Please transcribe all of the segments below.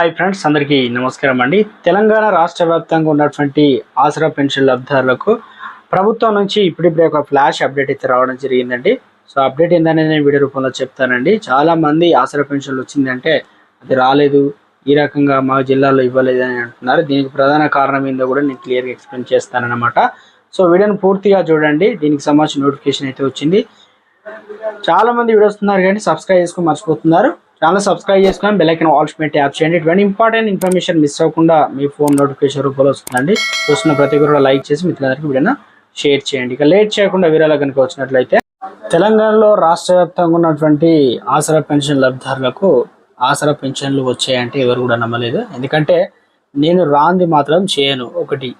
Hi friends అందరికీ నమస్కారం అండి. తెలంగాణ రాష్ట్ర వ్యాప్తంగా ఉన్నటువంటి ఆసరా పెన్షన్ లబ్ధిదారులకు ప్రభుత్వం నుంచి ఇప్పుడిప్పుడే ఒక ఫ్లాష్ అప్డేట్ అయితే రావడం జరిగిందండి. సో అప్డేట్ ఏందనేది నేను వీడియో రూపంలో చెప్తానండి. చాలా మంది ఆసరా పెన్షన్లు వచ్చిందంటే అది రాలేదు ఈ రకంగా మా జిల్లాలో ఇవ్వలేదు అని అంటున్నారు. దీనికి ప్రధాన కారణం ఏందో కూడా నేను క్లియర్గా ఎక్స్ప్లెయిన్ చేస్తానన్నమాట. సో వీడియోని పూర్తిగా చూడండి. దీనికి సంబంధించిన నోటిఫికేషన్ అయితే వచ్చింది. చాలామంది వీడియో వస్తున్నారు కానీ సబ్స్క్రైబ్ చేసుకుని మర్చిపోతున్నారు. ఛానల్ సబ్స్క్రైబ్ చేసుకొని బెల్ ఐకన్ ఆల్స్ పెట్టి యాప్ చేయండి. ఇటువంటి ఇంపార్టెంట్ ఇన్ఫర్మేషన్ మిస్ అవ్వకుండా మీ ఫోన్ నోటిఫికేషన్ రూపంలో వస్తుందండి. చూస్తున్న ప్రతి ఒక్కరు లైక్ చేసి మిత్రులందరికీ వీడియోని షేర్ చేయండి. ఇక లేట్ చేయకుండా వీరాల కనుక వచ్చినట్లయితే తెలంగాణలో రాష్ట్ర వ్యాప్తంగా ఉన్నటువంటి ఆసరా పెన్షన్ లబ్ధిదారులకు ఆసరా పెన్షన్లు వచ్చాయంటే ఎవరు కూడా నమ్మలేదు. ఎందుకంటే నేను రాంది మాత్రం చేయను. ఒకటి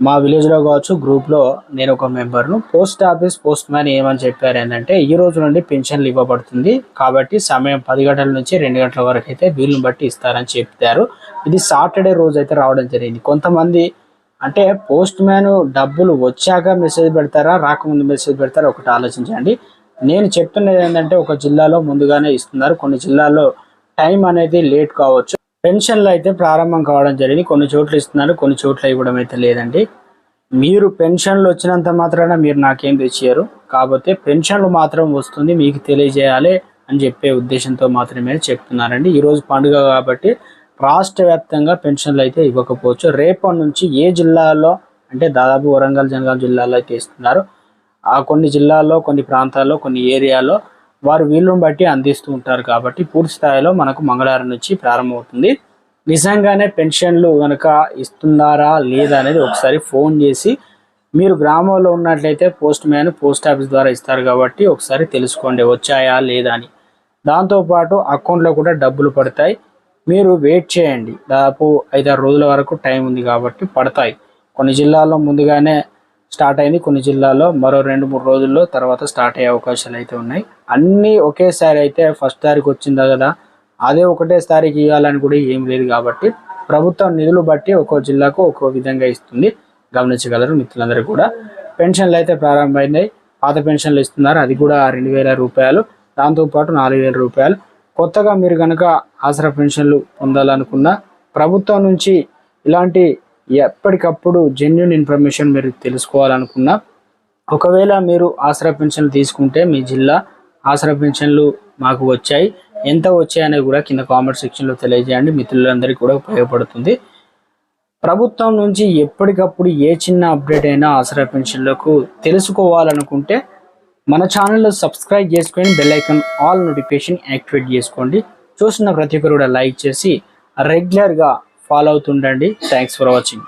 మా విలేజ్లో కావచ్చు గ్రూప్లో నేను ఒక మెంబర్ను పోస్ట్ ఆఫీస్ పోస్ట్ మ్యాన్ ఏమని చెప్పారు ఏంటంటే ఈ రోజు నుండి పెన్షన్లు ఇవ్వబడుతుంది. కాబట్టి సమయం పది గంటల నుంచి రెండు గంటల వరకు అయితే వీళ్ళని బట్టి ఇస్తారని చెప్పారు. ఇది సాటర్డే రోజు అయితే రావడం జరిగింది. కొంతమంది అంటే పోస్ట్ మ్యాన్ డబ్బులు వచ్చాక మెసేజ్ పెడతారా రాకముందు మెసేజ్ పెడతారా ఒకటి ఆలోచించండి. నేను చెప్తున్నది ఏంటంటే ఒక జిల్లాలో ముందుగానే ఇస్తున్నారు. కొన్ని జిల్లాల్లో టైం అనేది లేట్ కావచ్చు. పెన్షన్లు అయితే ప్రారంభం కావడం జరిగింది. కొన్ని చోట్ల ఇస్తున్నారు కొన్ని చోట్ల ఇవ్వడం అయితే లేదండి. మీరు పెన్షన్లు వచ్చినంత మాత్రాన మీరు నాకేం తెచ్చారు కాకపోతే పెన్షన్లు మాత్రం వస్తుంది మీకు తెలియజేయాలి అని చెప్పే ఉద్దేశంతో మాత్రమే చెప్తున్నారండి. ఈరోజు పండుగ కాబట్టి రాష్ట్ర వ్యాప్తంగా పెన్షన్లు అయితే ఇవ్వకపోవచ్చు. రేపటి నుంచి ఏ జిల్లాలో అంటే దాదాపు వరంగల్ జనగాం జిల్లాలో అయితే ఇస్తున్నారు. ఆ కొన్ని జిల్లాల్లో కొన్ని ప్రాంతాల్లో కొన్ని ఏరియాలో వారు వీళ్ళని బట్టి అందిస్తూ ఉంటారు కాబట్టి పూర్తి స్థాయిలో మనకు మంగళవారం నుంచి ప్రారంభమవుతుంది. నిజంగానే పెన్షన్లు కనుక ఇస్తున్నారా లేదా అనేది ఒకసారి ఫోన్ చేసి మీరు గ్రామంలో ఉన్నట్లయితే పోస్ట్ మ్యాన్ పోస్ట్ ఆఫీస్ ద్వారా ఇస్తారు కాబట్టి ఒకసారి తెలుసుకోండి వచ్చాయా లేదా అని. దాంతోపాటు అకౌంట్లో కూడా డబ్బులు పడతాయి. మీరు వెయిట్ చేయండి. దాదాపు ఐదారు రోజుల వరకు టైం ఉంది కాబట్టి పడతాయి. కొన్ని జిల్లాల్లో ముందుగానే స్టార్ట్ అయింది కొన్ని జిల్లాల్లో. మరో రెండు మూడు రోజుల్లో తర్వాత స్టార్ట్ అయ్యే అవకాశాలు అయితే ఉన్నాయి. అన్నీ ఒకేసారి అయితే ఫస్ట్ తారీఖు వచ్చిందా కదా అదే ఒకటే ఇవ్వాలని కూడా ఏం లేదు కాబట్టి ప్రభుత్వం నిధులు బట్టి ఒక్కో జిల్లాకు ఒక్కో విధంగా ఇస్తుంది. గమనించగలరు మిత్రులందరూ కూడా. పెన్షన్లు అయితే ప్రారంభమైనాయి. పాత పెన్షన్లు ఇస్తున్నారు. అది కూడా రెండు వేల రూపాయలు. దాంతోపాటు నాలుగు వేల రూపాయలు. కొత్తగా మీరు కనుక ఆసరా పెన్షన్లు పొందాలనుకున్న ప్రభుత్వం నుంచి ఇలాంటి ఎప్పటికప్పుడు జెన్యున్ ఇన్ఫర్మేషన్ మీరు తెలుసుకోవాలనుకున్నా ఒకవేళ మీరు ఆసరా పెన్షన్లు తీసుకుంటే మీ జిల్లా ఆసరా పెన్షన్లు మాకు వచ్చాయి. ఎంత వచ్చాయని కూడా కింద కామెంట్ సెక్షన్లో తెలియజేయండి. మిత్రులందరికీ కూడా ఉపయోగపడుతుంది. ప్రభుత్వం నుంచి ఎప్పటికప్పుడు ఏ చిన్న అప్డేట్ అయినా ఆసరా పెన్షన్లకు తెలుసుకోవాలనుకుంటే మన ఛానల్లో సబ్స్క్రైబ్ చేసుకొని bell icon all notification activate చేసుకోండి. చూస్తున్న ప్రతి ఒక్కరు కూడా లైక్ చేసి రెగ్యులర్గా ఫాలో అవుతుండండి. Thanks for watching